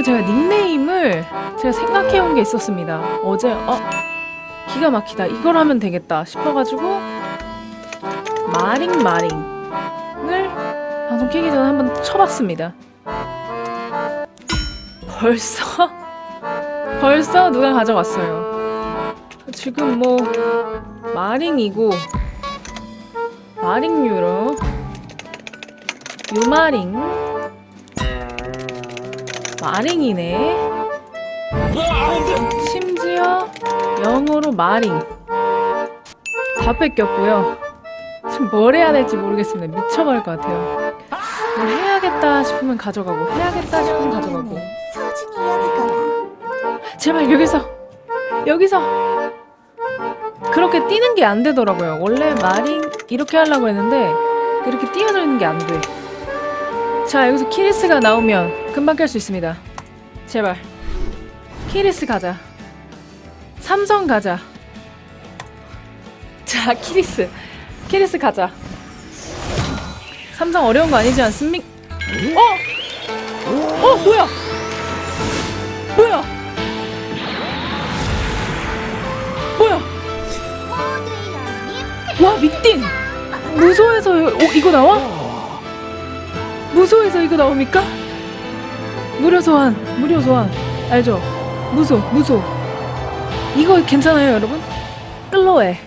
그리고 제가 닉네임을 제가 생각해온 게 있었습니다. 어제 어 기가 막히다 이걸 하면 되겠다 싶어가지고 마링 마링을 방송 키기 전에 한번 쳐봤습니다. 벌써 벌써 누가 가져갔어요. 지금 뭐 마링이고 마링 유로 유마링 마링이네 심지어 영어로 마링 다 뺏겼고요 지금 뭘 해야 될지 모르겠습니다 미쳐버릴 것 같아요 뭘 해야겠다 싶으면 가져가고 해야겠다 싶으면 가져가고. 제발 여기서 여기서 그렇게 뛰는 게 안 되더라고요. 원래 마링 이렇게 하려고 했는데 이렇게 뛰어져 있는 게 안 돼. 자 여기서 키리스가 나오면 금방 깰 수 있습니다. 제발 키리스 가자. 삼성 가자. 자 키리스 키리스 가자. 삼성 어려운 거 아니지 않습니까? 어? 어 뭐야? 뭐야? 뭐야? 와 미띵 무소에서 어, 이거 나와? 무소에서 이거 나옵니까? 무료 소환 무료 소환 알죠? 무소 무소 이거 괜찮아요 여러분? 끌로에